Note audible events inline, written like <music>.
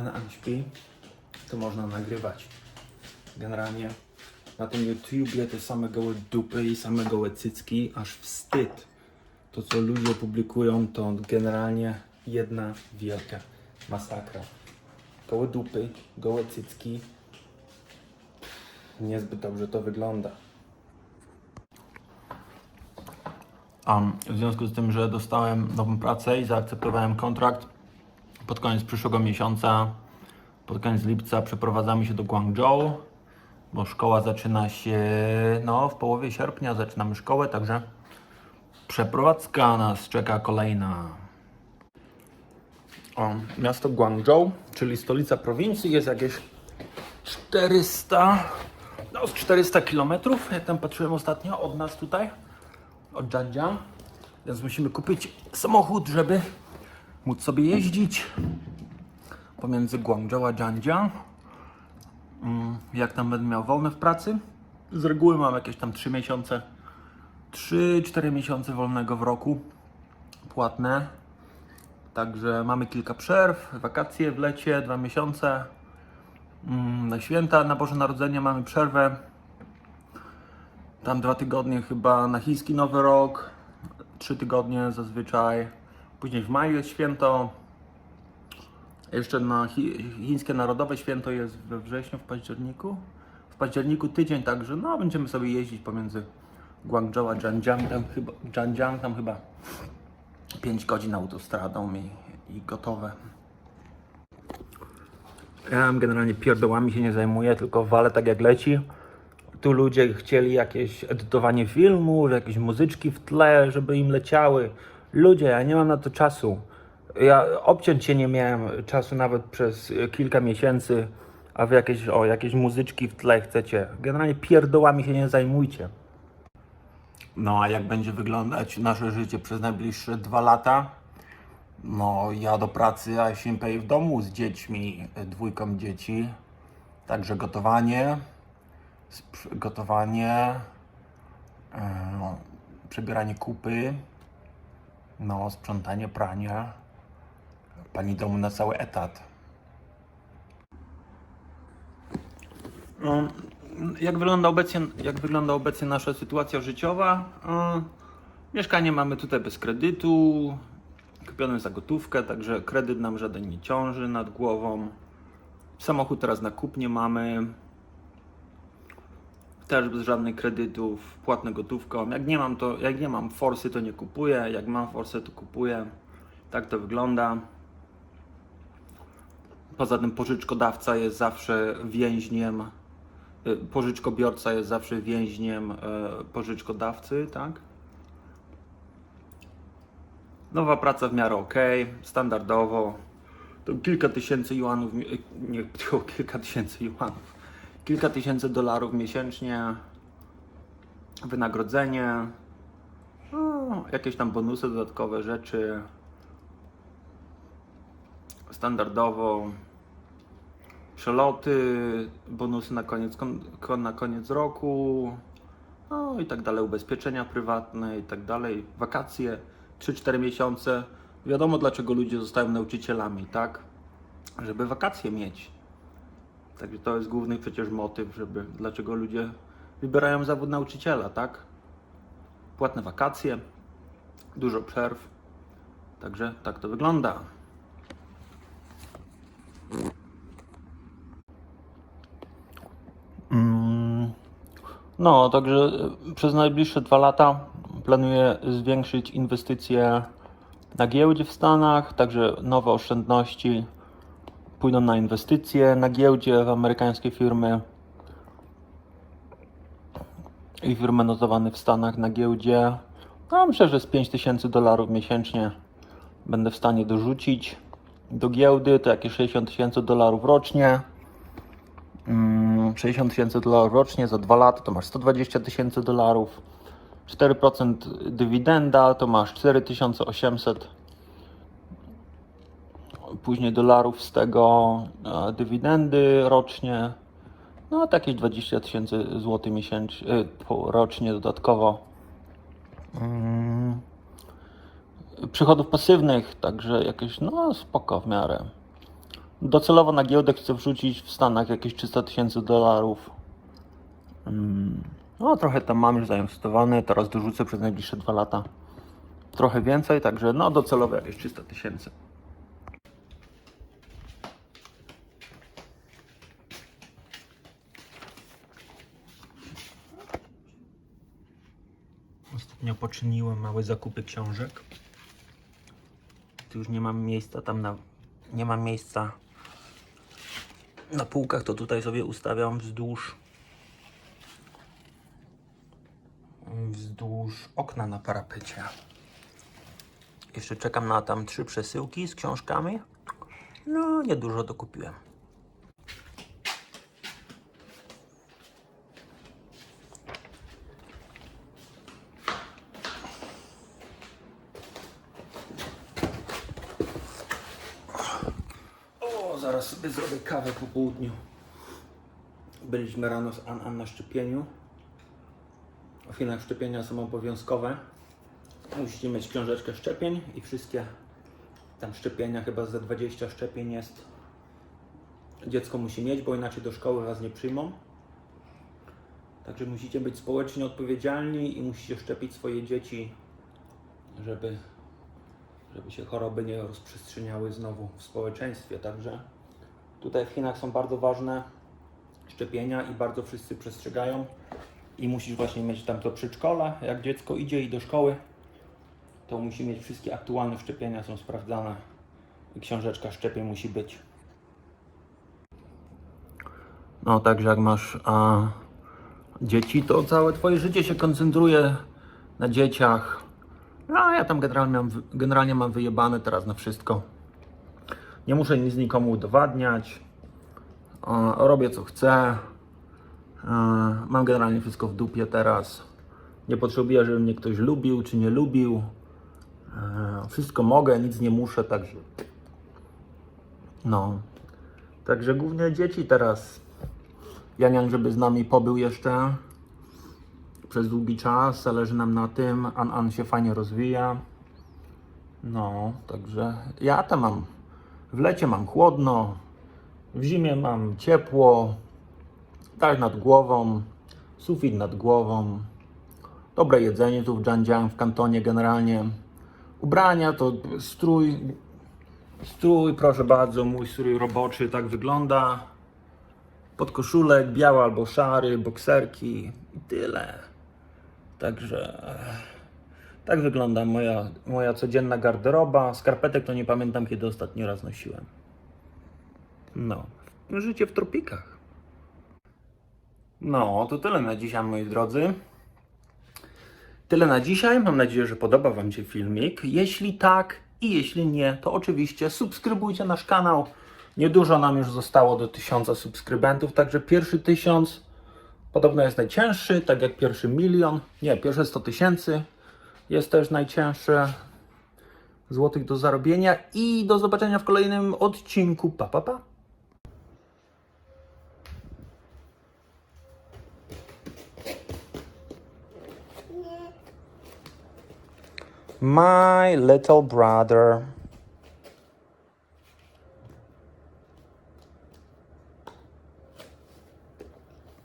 Anna śpi, to można nagrywać. Generalnie na tym YouTubie to same gołe dupy i same gołe cycki, aż wstyd. To co ludzie publikują to generalnie jedna wielka masakra. Gołe dupy, gołe cycki. Niezbyt dobrze to wygląda. Um, w związku z tym, że dostałem nową pracę i zaakceptowałem kontrakt, pod koniec przyszłego miesiąca, pod koniec lipca przeprowadzamy się do Guangzhou, bo szkoła zaczyna się no, w połowie sierpnia, zaczynamy szkołę, także przeprowadzka nas czeka kolejna. O, miasto Guangzhou, czyli stolica prowincji, jest jakieś 400, no z 400 km, jak tam patrzyłem ostatnio od nas tutaj, od Zhanjiang. Więc musimy kupić samochód, żeby móc sobie jeździć pomiędzy Guangzhou a Zhanjiang. Mm, Jak tam będę miał wolne w pracy? Z reguły mam jakieś tam 3 miesiące, 3-4 miesiące wolnego w roku płatne. Także mamy kilka przerw, wakacje w lecie, dwa miesiące. Mm, Na święta, na Boże Narodzenie mamy przerwę. Tam dwa tygodnie chyba na chiński Nowy Rok, trzy tygodnie zazwyczaj. Później w maju jest święto. Jeszcze na chi chińskie narodowe święto jest we wrześniu, w październiku. W październiku tydzień, także no będziemy sobie jeździć pomiędzy Guangzhou a Zhanjiang, tam chyba, Zhanjiang, tam chyba 5 godzin autostradą i, i gotowe. Ja generalnie pierdołami się nie zajmuję, tylko walę tak jak leci. Tu ludzie chcieli jakieś edytowanie filmów, jakieś muzyczki w tle, żeby im leciały. Ludzie, ja nie mam na to czasu. Ja obciąć się nie miałem czasu nawet przez kilka miesięcy, a wy jakieś, o, jakieś muzyczki w tle chcecie. Generalnie pierdołami się nie zajmujcie. No a jak będzie wyglądać nasze życie przez najbliższe dwa lata? No ja do pracy, a Simpej w domu z dziećmi, dwójką dzieci. Także gotowanie, gotowanie, no, przebieranie kupy, no, sprzątanie, pranie. Pani domu na cały etat. No, jak wygląda obecnie, jak wygląda obecnie nasza sytuacja życiowa? E, Mieszkanie mamy tutaj bez kredytu, kupione za gotówkę, także kredyt nam żaden nie ciąży nad głową. Samochód teraz na kupnie mamy. Też bez żadnych kredytów, płatne gotówką. Jak nie mam to, jak nie mam forsy, to nie kupuję. Jak mam forsę, to kupuję. Tak to wygląda. Poza tym pożyczkodawca jest zawsze więźniem, y, pożyczkobiorca jest zawsze więźniem y, pożyczkodawcy, tak? Nowa praca w miarę ok, standardowo. To kilka tysięcy juanów, mi- nie, <laughs> kilka tysięcy juanów, kilka tysięcy dolarów miesięcznie, wynagrodzenie, no, jakieś tam bonusy, dodatkowe rzeczy, standardowo, przeloty, bonusy na koniec, kon- na koniec roku, no i tak dalej, ubezpieczenia prywatne i tak dalej, wakacje, 3-4 miesiące. Wiadomo dlaczego ludzie zostają nauczycielami, tak? Żeby wakacje mieć. Także to jest główny przecież motyw, żeby dlaczego ludzie wybierają zawód nauczyciela, tak? Płatne wakacje, dużo przerw. Także tak to wygląda. Mm. No, także y, przez najbliższe dwa lata planuję zwiększyć inwestycje na giełdzie w Stanach, także nowe oszczędności pójdą na inwestycje na giełdzie w amerykańskie firmy i firmy notowane w Stanach na giełdzie. No, myślę, że z 5000 dolarów miesięcznie będę w stanie dorzucić do giełdy, to jakieś 60 tysięcy dolarów rocznie. Mm, 60 tysięcy dolarów rocznie za 2 lata to masz 120 tysięcy dolarów. 4% dywidenda to masz 4800 później dolarów z tego e, dywidendy rocznie. No to jakieś 20 tysięcy złotych miesięcznie, rocznie dodatkowo. Mm, przychodów pasywnych, także jakieś no spoko w miarę. Docelowo na giełdę chcę wrzucić w Stanach jakieś 300 tysięcy dolarów. Mm, No, trochę tam mam już zainwestowane, teraz dorzucę przez najbliższe dwa lata trochę więcej, także no docelowo jakieś 300 tysięcy. Ostatnio poczyniłem małe zakupy książek. Tu już nie mam miejsca tam na. Nie mam miejsca na półkach, to tutaj sobie ustawiam wzdłuż. Wzdłuż okna na parapecie. Jeszcze czekam na tam trzy przesyłki z książkami. No, niedużo dokupiłem. O, zaraz sobie zrobię kawę po południu. Byliśmy rano z An, An na szczepieniu. Chinach szczepienia są obowiązkowe. Musicie mieć książeczkę szczepień i wszystkie tam szczepienia, chyba ze 20 szczepień jest. Dziecko musi mieć, bo inaczej do szkoły was nie przyjmą. Także musicie być społecznie odpowiedzialni i musicie szczepić swoje dzieci, żeby żeby się choroby nie rozprzestrzeniały znowu w społeczeństwie. Także tutaj w Chinach są bardzo ważne szczepienia i bardzo wszyscy przestrzegają. I musisz właśnie mieć tam to przedszkole, jak dziecko idzie i do szkoły, to musi mieć wszystkie aktualne szczepienia, są sprawdzane. I książeczka szczepień musi być. No, także jak masz a, dzieci, to całe twoje życie się koncentruje na dzieciach. No, ja tam generalnie mam, generalnie mam wyjebane teraz na wszystko. Nie muszę nic nikomu udowadniać. A, robię co chcę. A, mam generalnie wszystko w dupie teraz. Nie potrzebuję, żeby mnie ktoś lubił czy nie lubił. A, wszystko mogę, nic nie muszę, także. No. Także głównie dzieci teraz. Janian, żeby z nami pobył jeszcze przez długi czas, zależy nam na tym. An An się fajnie rozwija. No, także ja tam mam. W lecie mam chłodno, w zimie mam ciepło, dach nad głową, sufit nad głową. Dobre jedzenie tu w Zhanjiang, w kantonie generalnie. Ubrania to strój, strój, proszę bardzo, mój strój roboczy tak wygląda. Podkoszulek, biały albo szary, bokserki i tyle. Także e, tak wygląda moja, moja codzienna garderoba. Skarpetek to nie pamiętam kiedy ostatni raz nosiłem. No, życie w tropikach. No, to tyle na dzisiaj, moi drodzy. Tyle na dzisiaj. Mam nadzieję, że podoba Wam się filmik. Jeśli tak i jeśli nie, to oczywiście subskrybujcie nasz kanał. Niedużo nam już zostało do tysiąca subskrybentów, także pierwszy tysiąc podobno jest najcięższy, tak jak pierwszy milion. Nie, pierwsze 100 tysięcy jest też najcięższe złotych do zarobienia. I do zobaczenia w kolejnym odcinku. Pa, pa, pa. My little brother.